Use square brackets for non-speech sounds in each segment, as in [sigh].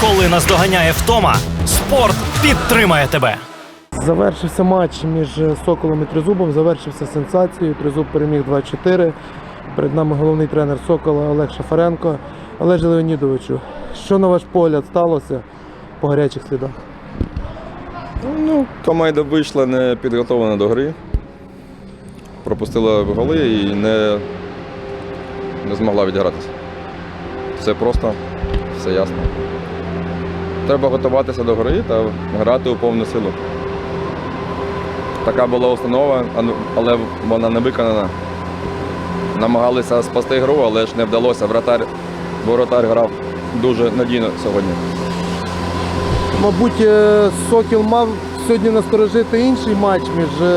Коли наздоганяє втома, спорт підтримає тебе. Завершився матч між Соколом і Тризубом. Завершився сенсацією. Тризуб переміг 2-4. Перед нами головний тренер Сокола Олег Шафаренко. Олеже Леонідовичу, що на ваш погляд сталося по гарячих слідах? Ну, команда вийшла не підготовлена до гри. Пропустила голи і не, не змогла відігратися. Все просто, все ясно. Треба готуватися до гри та грати у повну силу. Така була установа, ну- але вона не виконана. Намагалися спасти гру, але ж не вдалося. Вратар, воротар грав дуже надійно сьогодні. Мабуть, е, Сокіл мав сьогодні насторожити інший матч між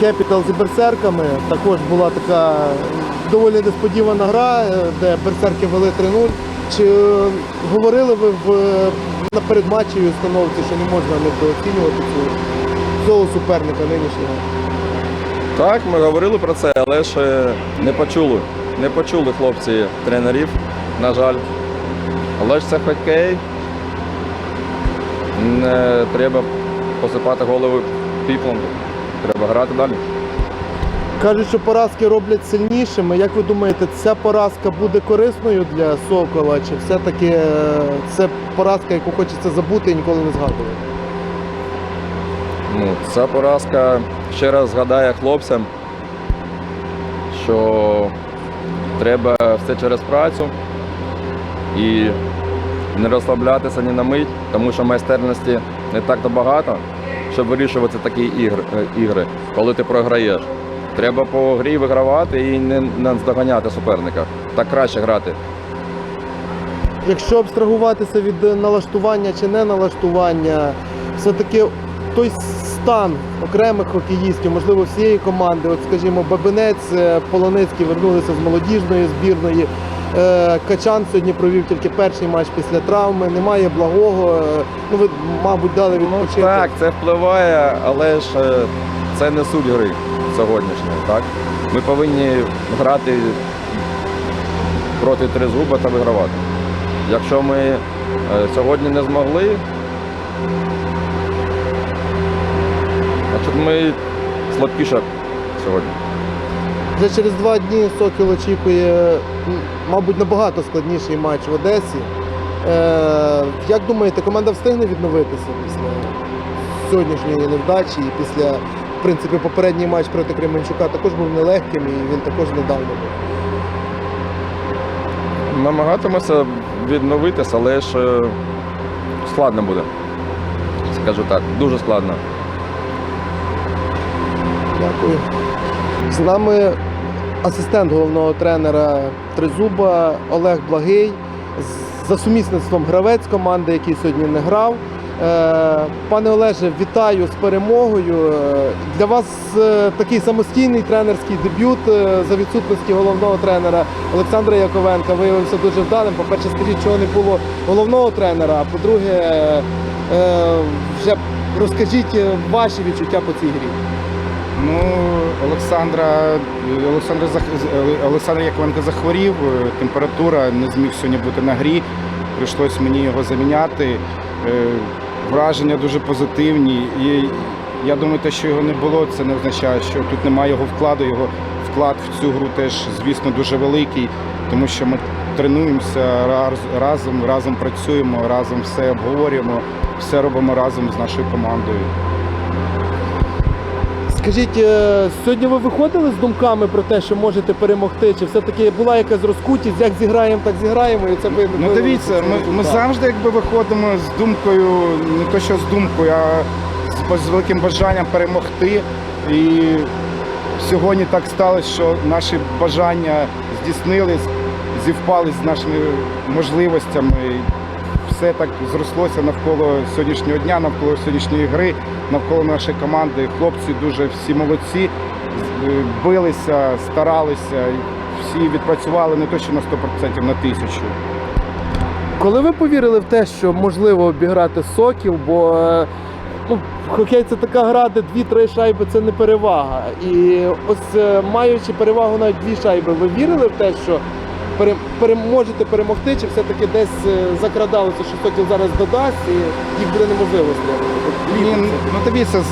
Кепітал і Берсерками. Також була така доволі несподівана гра, е, де Берсерки вели 3-0. Чи е, говорили ви в, на передматчевій установці, що не можна недооцінювати цього суперника нинішнього? Так, ми говорили про це, але ж не почули. Не почули хлопці тренерів, на жаль. Але ж це хокей. Не треба посипати голови піплом. Треба грати далі. Кажуть, що поразки роблять сильнішими. Як ви думаєте, ця поразка буде корисною для Сокола? Чи все-таки е, це поразка, яку хочеться забути і ніколи не згадувати? Ну, ця поразка ще раз згадає хлопцям, що треба все через працю і не розслаблятися ні на мить, тому що майстерності не так то багато, щоб вирішувати такі е, ігри, коли ти програєш. Треба по грі вигравати і не наздоганяти суперника. Так краще грати. Якщо абстрагуватися від налаштування чи не налаштування, все-таки той стан окремих хокеїстів, можливо, всієї команди, от скажімо, Бабинець, е, Полоницький вернулися з молодіжної збірної. Е, Качан сьогодні провів тільки перший матч після травми, немає благого. е, Ну, ви, мабуть, дали відпочити. Ну, так, це впливає, але ж це не суть гри сьогоднішньої. Так? Ми повинні грати проти тризуба та вигравати. Якщо ми е, сьогодні не змогли, значить ми слабкіше сьогодні. Вже через два дні Сокіл очікує, мабуть, набагато складніший матч в Одесі. Е, як думаєте, команда встигне відновитися після сьогоднішньої невдачі і після, в принципі, попередній матч проти Кременчука також був нелегким і він також недавно був. Намагатимемося відновитися, але ж е, складно буде. Скажу так, дуже складно. Дякую. З нами асистент головного тренера Тризуба Олег Благий. З- За сумісництвом гравець команди, який сьогодні не грав. Е, Пане Олеже, вітаю з перемогою. Е, Для вас е, такий самостійний тренерський дебют за відсутності головного тренера Олександра Яковенка виявився дуже вдалим. По-перше, скажіть, чого не було головного тренера. А по-друге, вже розкажіть ваші відчуття по цій грі. Ну, Олександра, Олександр, Олександр Яковенко захворів, температура, не зміг сьогодні бути на грі. Прийшлось мені його заміняти. Враження дуже позитивні. І я думаю, те, що його не було, це не означає, що тут немає його вкладу. Його вклад в цю гру теж, звісно, дуже великий, тому що ми тренуємося раз- разом, разом працюємо, разом все обговорюємо, все робимо разом з нашою командою. Скажіть, е, сьогодні ви виходили з думками про те, що можете перемогти? Чи все-таки була якась розкутість, як зіграємо, так зіграємо, і це ви Ну дивіться, ми, ми завжди якби виходимо з думкою, не то що з думкою, а з, з великим бажанням перемогти. І сьогодні так сталося, що наші бажання здійснились, зівпали з нашими можливостями. Все так зрослося навколо сьогоднішнього дня, навколо сьогоднішньої гри, навколо нашої команди. Хлопці дуже всі молодці, е, билися, старалися, всі відпрацювали не то, що на 100%, на тисячу. Коли ви повірили в те, що можливо обіграти сокіл, бо е, ну, хокей це така гра, де дві-три шайби це не перевага. І ось е, маючи перевагу навіть дві шайби, ви вірили в те, що пере, перемогти, чи все-таки десь е, закрадалося, що Сокіл зараз додасть і їх буде неможливо? Ні, ну дивіться,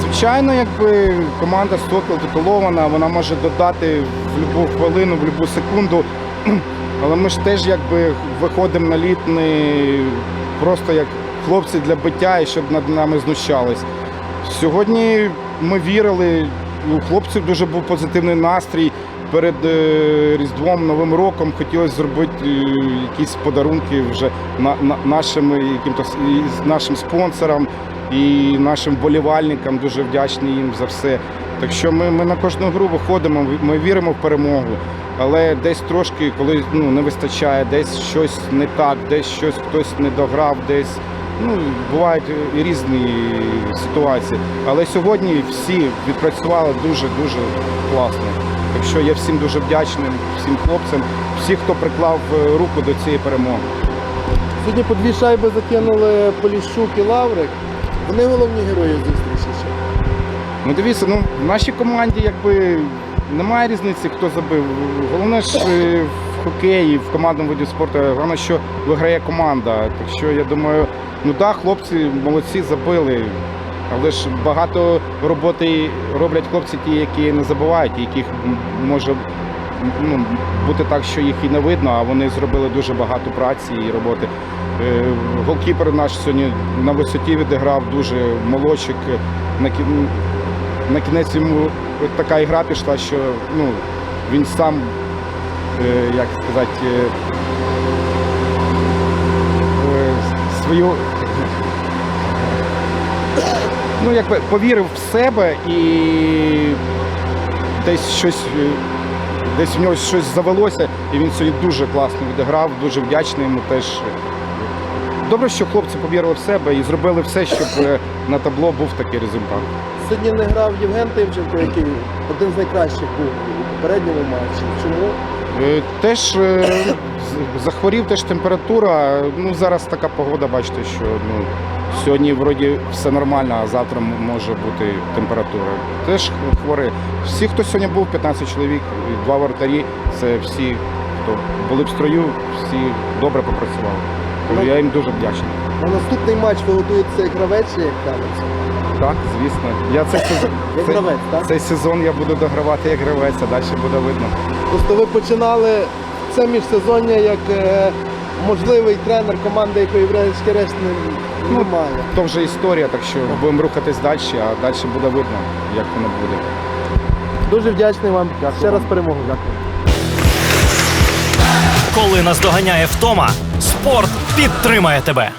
звичайно, якби команда Сокіл титулована, вона може додати в будь-яку хвилину, в будь-яку секунду. [clears throat] Але ми ж теж якби виходимо на лід не просто як хлопці для биття і щоб над нами знущались. Сьогодні ми вірили, у хлопців дуже був позитивний настрій. Перед е, Різдвом, Новим роком хотілося зробити е, якісь подарунки вже на, на, нашим, с- нашим спонсорам і нашим вболівальникам. Дуже вдячні їм за все. Так що ми, ми на кожну гру виходимо, ми віримо в перемогу. Але десь трошки, коли ну, не вистачає, десь щось не так, десь щось хтось не дограв, десь ну, бувають і різні ситуації. Але сьогодні всі відпрацювали дуже-дуже класно. Так що я всім дуже вдячний, всім хлопцям, всі, хто приклав е, руку до цієї перемоги. Сьогодні по дві шайби закинули Поліщук і Лаврик. Вони головні герої зустрічі ще. Ну дивіться, ну в нашій команді якби немає різниці, хто забив. Головне ж в хокеї, в командному виді спорту, головне, що виграє команда. Так що я думаю, ну так, хлопці молодці забили. Але ж багато роботи роблять хлопці, ті, які не забувають, яких може ну, бути так, що їх і не видно, а вони зробили дуже багато праці і роботи. Е, Голкіпер наш сьогодні на висоті відіграв дуже молодчик. На, кі- на кінець йому така ігра пішла, що ну, він сам, як сказати, е, е, свою. Ну, якби повірив в себе і десь щось, е, десь в нього щось завелося, і він сьогодні дуже класно відіграв, дуже вдячний йому теж. Добре, що хлопці повірили в себе і зробили все, щоб е, на табло був такий результат. Сьогодні не грав Євген Тимченко, який один з найкращих був у попередньому матчі. Чому? Е, Теж е, захворів, теж температура. Ну зараз така погода, бачите, що ну сьогодні вроді все нормально, а завтра може бути температура. Теж хворий. Всі, хто сьогодні був, 15 чоловік, два вратарі, це всі, хто були в строю, всі добре попрацювали. Тож я їм дуже вдячний. На наступний матч ви готуєтеся як гравець чи як гравець? Так, звісно. Я цей сезон, Як цей, гравець, так? цей сезон я буду догравати як гравець, а далі буде видно. Просто ви починали це міжсезоння як е, можливий тренер команди, якої врешті-решт не- Ну, немає. То вже історія, так що будемо рухатись далі, а далі буде видно, як воно буде. Дуже вдячний вам. Дякую Ще раз перемогу. Дякую. Коли наздоганяє втома, спорт підтримає тебе.